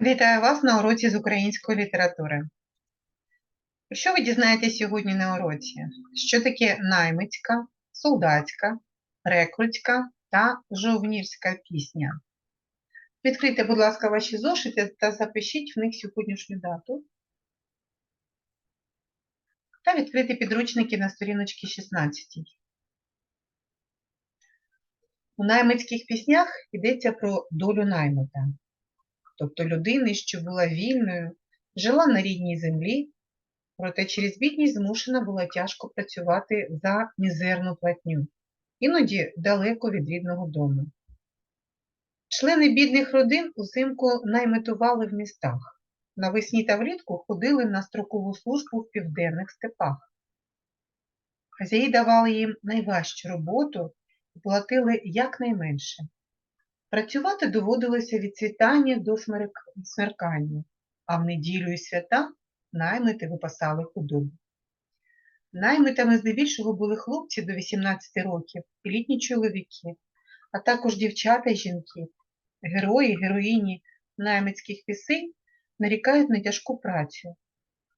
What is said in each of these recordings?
Вітаю вас на уроці з української літератури. Що ви дізнаєтесь сьогодні на уроці? Що таке наймицька, солдатська, рекрутська та жовнірська пісня? Відкрийте, будь ласка, ваші зошити та запишіть в них сьогоднішню дату. Та відкрийте підручники на сторіночці 16. У наймицьких піснях йдеться про долю наймита тобто людини, що була вільною, жила на рідній землі, проте через бідність змушена була тяжко працювати за мізерну платню, іноді далеко від рідного дому. Члени бідних родин узимку найметували в містах, навесні та влітку ходили на строкову службу в південних степах. Хазяї давали їм найважчу роботу і платили якнайменше. Працювати доводилося від світання до смеркання, а в неділю і свята наймити випасали худобу. Наймитами здебільшого були хлопці до 18 років і літні чоловіки, а також дівчата й жінки. Герої, героїні наймитських пісень нарікають на тяжку працю,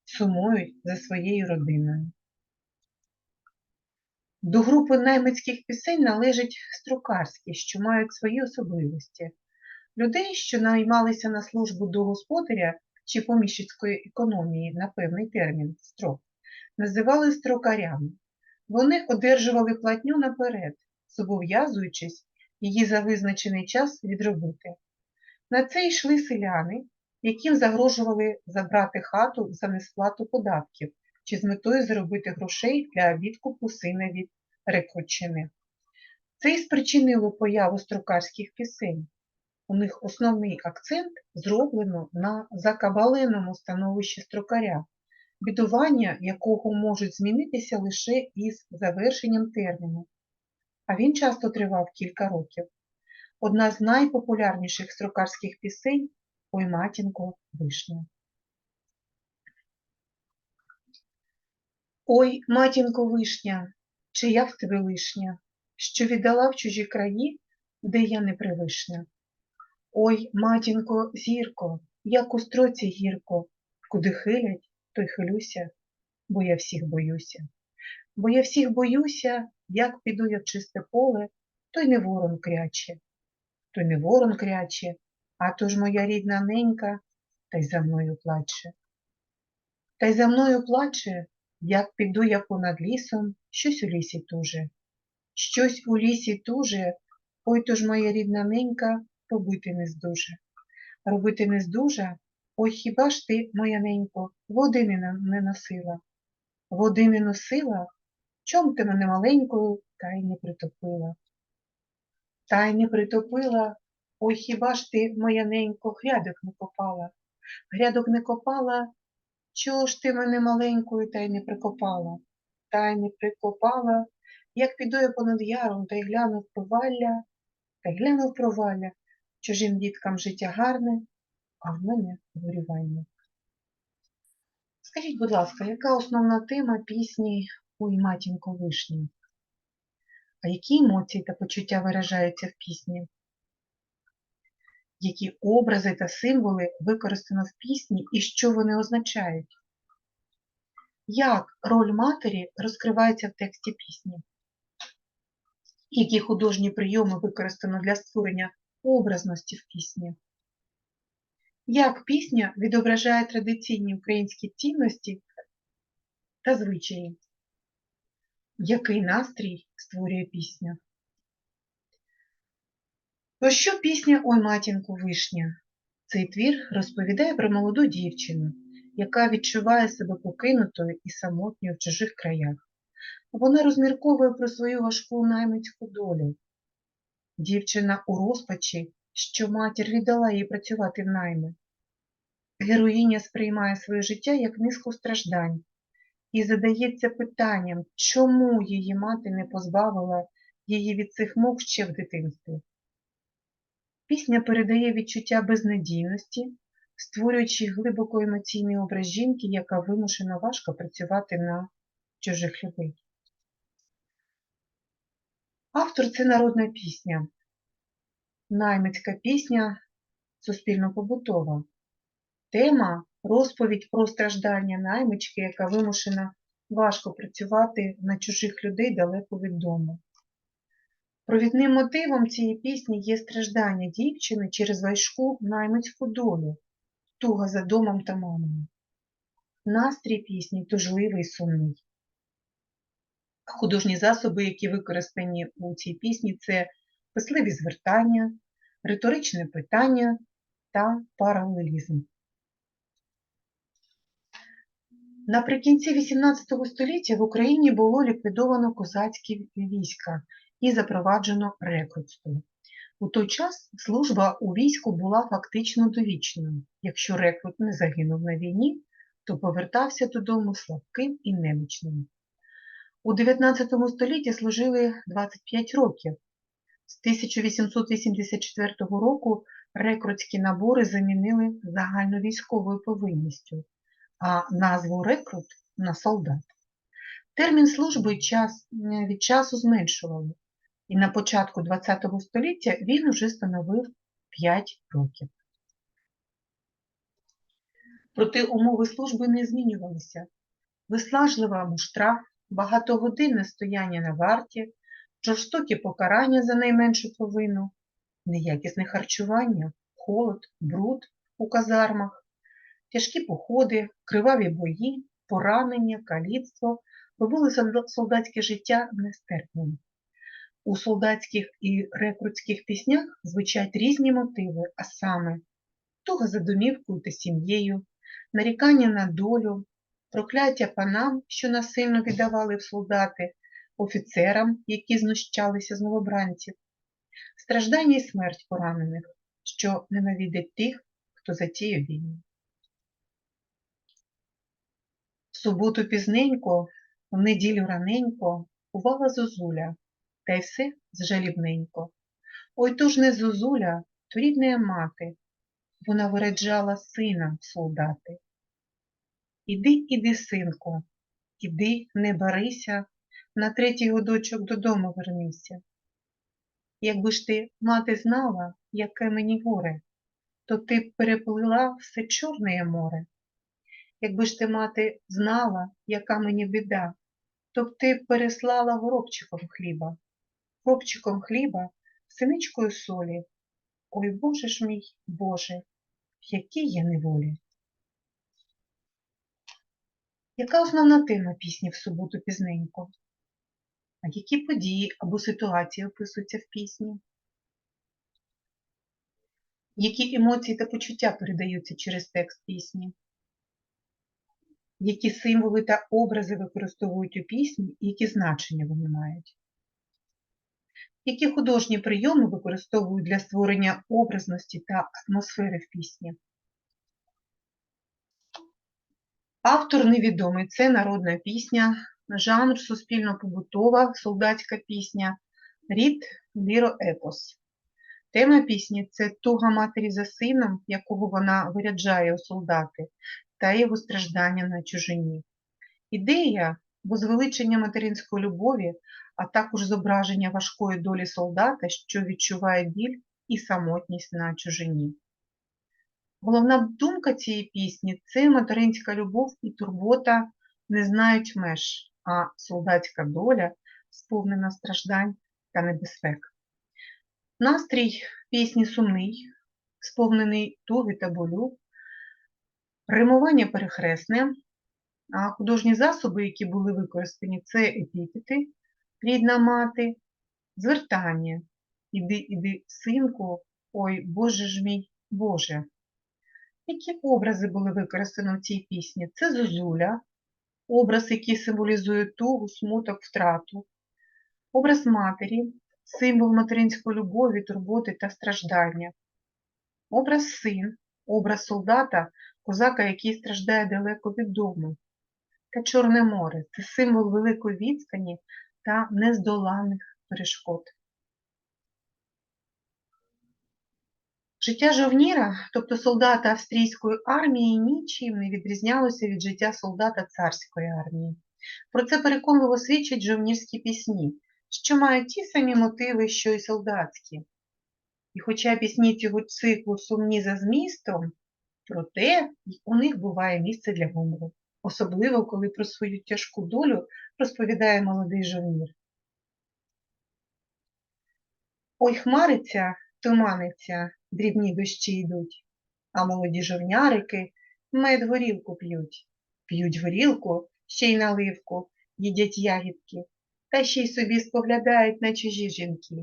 сумують за своєю родиною. До групи наймицьких пісень належать строкарські, що мають свої особливості. Людей, що наймалися на службу до господаря чи поміщицької економії на певний термін строк, називали строкарями. Вони одержували платню наперед, зобов'язуючись її за визначений час відробити. На це йшли селяни, яким загрожували забрати хату за несплату податків чи з метою заробити грошей для відкупу сина від рекрутчини. Це і спричинило появу строкарських пісень. У них основний акцент зроблено на закабаленому становищі строкаря, бідування якого можуть змінитися лише із завершенням терміну, а він часто тривав кілька років. Одна з найпопулярніших строкарських пісень Ой, матінко, вишня. Ой, матінко вишня, чи я в тебе лишня, що віддала в чужі краї, де я не привишна. Ой, матінко, зірко, як у строці гірко, куди хилять, то й хилюся, бо я всіх боюся. Бо я всіх боюся, як піду я в чисте поле, то й не ворон кряче, то й не ворон кряче, а то ж моя рідна ненька, та й за мною плаче. Та й за мною плаче, як піду я понад лісом, щось у лісі туже. Щось у лісі туже, ой то ж моя рідна ненька, робити не здуже. Робити не здужа, ой хіба ж ти, моя ненько, води не, не носила? Води не носила? Чом ти мене маленькою та й не притопила? Та й не притопила, ой хіба ж ти, моя ненько, грядок не копала? Грядок не копала, чого ж ти мене маленькою та й не прикопала? Та й не прикопала, як піду я понад яром та й гляну в провалля, та й гляну в провалля, чужим діткам життя гарне, а в мене горювання. Скажіть, будь ласка, яка основна тема пісні Ой, матінко вишні? А які емоції та почуття виражаються в пісні? Які образи та символи використано в пісні і що вони означають? Як роль матері розкривається в тексті пісні? Які художні прийоми використано для створення образності в пісні? Як пісня відображає традиційні українські цінності та звичаї? Який настрій створює пісня? Про що пісня Ой, матінко, вишня? Цей твір розповідає про молоду дівчину, яка відчуває себе покинутою і самотньою в чужих краях. Вона розмірковує про свою важку наймицьку долю. Дівчина у розпачі, що матір віддала їй працювати в найми. Героїня сприймає своє життя як низку страждань і задається питанням, чому її мати не позбавила її від цих мук ще в дитинстві. Пісня передає відчуття безнадійності, створюючи глибоко емоційний образ жінки, яка вимушена важко працювати на чужих людей. Автор це народна пісня. Наймицька пісня суспільно-побутова. Тема розповідь про страждання наймички, яка вимушена важко працювати на чужих людей далеко від дому. Провідним мотивом цієї пісні є страждання дівчини через важку наймицьку долю, туга за домом та мамою. Настрій пісні тужливий сумний. Художні засоби, які використані у цій пісні, це писливі звертання, риторичне питання та паралелізм. Наприкінці XVIII століття в Україні було ліквідовано козацькі війська і запроваджено рекрутство. У той час служба у війську була фактично довічною. Якщо рекрут не загинув на війні, то повертався додому слабким і немічним. У 19 столітті служили 25 років. З 1884 року рекрутські набори замінили загальновійськовою повинністю, а назву рекрут на солдат. Термін служби час, від часу зменшували, і на початку ХХ століття він уже становив 5 років. Проте умови служби не змінювалися. Виснажлива муштра, багатогодинне стояння на варті, жорстокі покарання за найменшу провину, неякісне харчування, холод, бруд у казармах, тяжкі походи, криваві бої, поранення, каліцтво робили солдатське життя нестерпним. У солдатських і рекрутських піснях звучать різні мотиви, а саме туга за домівкою та сім'єю, нарікання на долю, прокляття панам, що насильно віддавали в солдати, офіцерам, які знущалися з новобранців, страждання і смерть поранених, що ненавидять тих, хто затіяв війну. В суботу пізненько, в неділю раненько, бувала зозуля, та й все зжалібненько. Ой то ж не зозуля, то рідна мати, вона вираджала сина солдати. Іди, іди, синку, іди, не барися, на третій годочок додому вернися. Якби ж ти, мати, знала, яке мені горе, то ти б переплила все Чорне море. Якби ж ти, мати, знала, яка мені біда, то б ти переслала горобчиком хліба, горобчиком хліба, синичкою солі. Ой Боже ж мій, Боже, в якій я неволі. Яка основна тема пісні в суботу пізненько? А які події або ситуації описуються в пісні? Які емоції та почуття передаються через текст пісні? Які символи та образи використовують у пісні і які значення вони мають? Які художні прийоми використовують для створення образності та атмосфери в пісні? Автор невідомий це народна пісня, жанр суспільно-побутова, солдатська пісня, рід ліроепос. Тема пісні це туга матері за сином, якого вона виряджає у солдати, та його страждання на чужині. Ідея возвеличення материнської любові, а також зображення важкої долі солдата, що відчуває біль і самотність на чужині. Головна думка цієї пісні це материнська любов і турбота не знають меж, а солдатська доля сповнена страждань та небезпек. Настрій пісні сумний, сповнений туги та болю, римування перехресне, художні засоби, які були використані, це епітети, рідна мати, звертання. Іди, іди, синку, ой, Боже ж мій, Боже. Які образи були використані в цій пісні? Це Зозуля, образ, який символізує тугу, смуток, втрату, образ матері, символ материнської любові, турботи та страждання, образ син, образ солдата, козака, який страждає далеко від дому, та Чорне море це символ великої відстані та нездоланих перешкод. Життя жовніра, тобто солдата австрійської армії, нічим не відрізнялося від життя солдата царської армії. Про це переконливо свідчать жовнірські пісні, що мають ті самі мотиви, що й солдатські. І хоча пісні цього циклу сумні за змістом, Проте у них буває місце для гумору, особливо коли про свою тяжку долю розповідає молодий жовнір. Ой, хмариться, туманиться, дрібні дощі йдуть, а молоді жовнярики мед горілку п'ють. П'ють горілку, ще й наливку, їдять ягідки, та ще й собі споглядають на чужі жінки.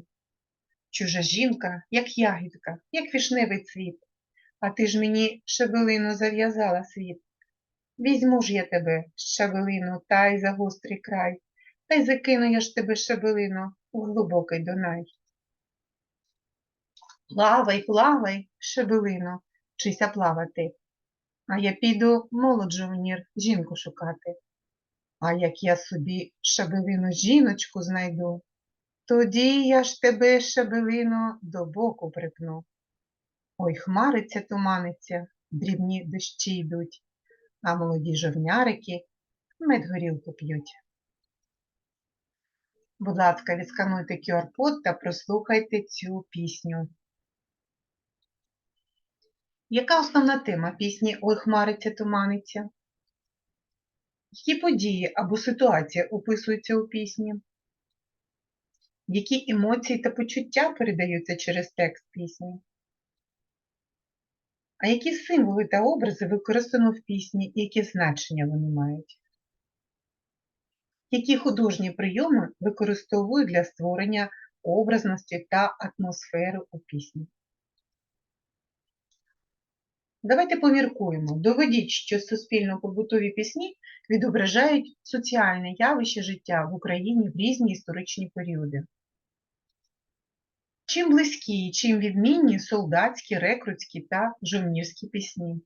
Чужа жінка, як ягідка, як вішневий цвіт, а ти ж мені шебелину зав'язала світ. Візьму ж я тебе, шебелину, та й за гострий край, та й закину я ж тебе шебелину у глибокий Дунай. Плавай, плавай, шебелино, вчися плавати. А я піду молод жовнір жінку шукати. А як я собі шабелину жіночку знайду, тоді я ж тебе, шабелино, до боку припну. Ой, хмариться, туманиться, дрібні дощі йдуть, а молоді жовнярики мед горілку п'ють. Будь ласка, відскануйте QR-код та прослухайте цю пісню. Яка основна тема пісні Ой, хмариться, туманиться? Які події або ситуація описуються у пісні? Які емоції та почуття передаються через текст пісні? А які символи та образи використано в пісні і які значення вони мають? Які художні прийоми використовують для створення образності та атмосфери у пісні? Давайте поміркуємо. Доведіть, що суспільно-побутові пісні відображають соціальне явище життя в Україні в різні історичні періоди. Чим близькі, і чим відмінні солдатські, рекрутські та жовнірські пісні.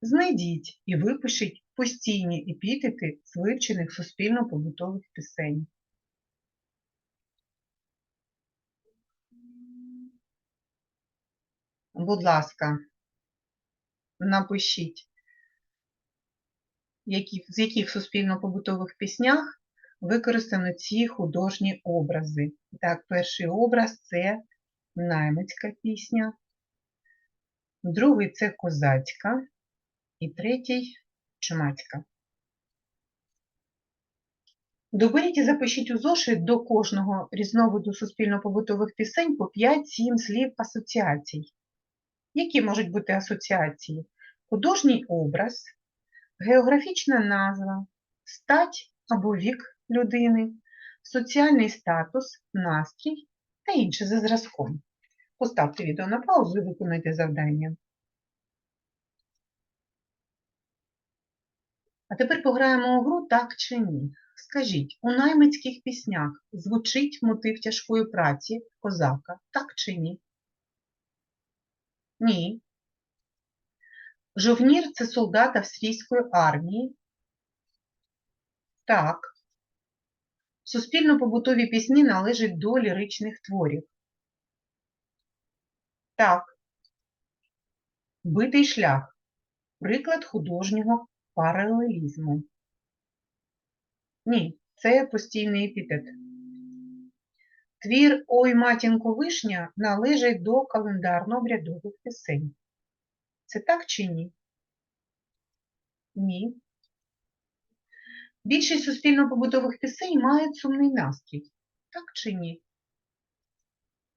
Знайдіть і випишіть постійні епітети з вивчених суспільно-побутових пісень. Будь ласка, напишіть, які, з яких суспільно-побутових піснях використано ці художні образи. Так, перший образ це наймицька пісня, другий це козацька і третій чумацька. Доберіть і запишіть у зошит до кожного різновиду суспільно-побутових пісень по 5-7 слів асоціацій. Які можуть бути асоціації? Художній образ, географічна назва, стать або вік людини, соціальний статус, настрій та інше за зразком. Поставте відео на паузу і виконайте завдання. А тепер пограємо у гру так чи ні. Скажіть, у наймицьких піснях звучить мотив тяжкої праці козака, так чи ні? Ні. Жовнір це солдат австрійської армії. Так. Суспільно-побутові пісні належать до ліричних творів. Так. Битий шлях. Приклад художнього паралелізму. Ні, це постійний епітет. Твір Ой матінко вишня належить до календарно-обрядових пісень. Це так чи ні? Ні. Більшість суспільно-побутових пісень мають сумний настрій. Так чи ні?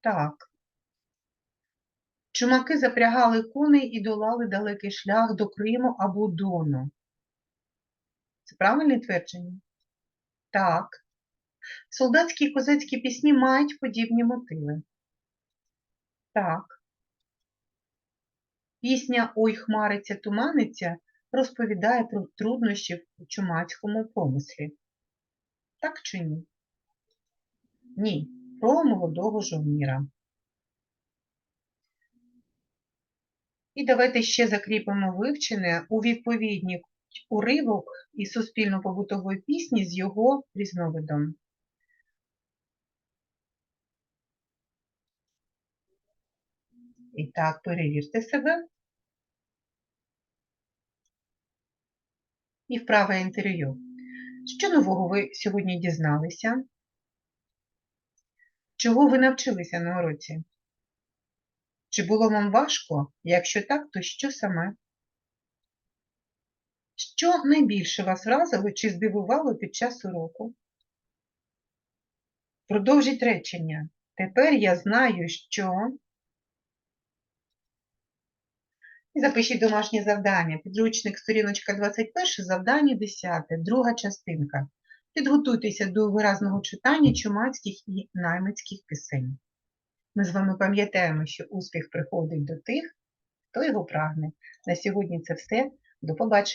Так. Чумаки запрягали коней і долали далекий шлях до Криму або Дону. Це правильне твердження? Так. Солдатські і козацькі пісні мають подібні мотиви. Так. Пісня Ой хмариться туманиться розповідає про труднощі в чумацькому промислі. Так чи ні? Ні. Про молодого жовніра. І давайте ще закріпимо вивчене у відповідні уривок із суспільно-побутової пісні з його різновидом. І так, перевірте себе. І вправе інтерв'ю. Що нового ви сьогодні дізналися? Чого ви навчилися на уроці? Чи було вам важко? Якщо так, то що саме? Що найбільше вас вразило чи здивувало під час уроку? Продовжіть речення. Тепер я знаю, що. І запишіть домашнє завдання. Підручник, сторіночка 21, завдання 10, друга частинка. Підготуйтеся до виразного читання чумацьких і наймецьких пісень. Ми з вами пам'ятаємо, що успіх приходить до тих, хто його прагне. На сьогодні це все. До побачення.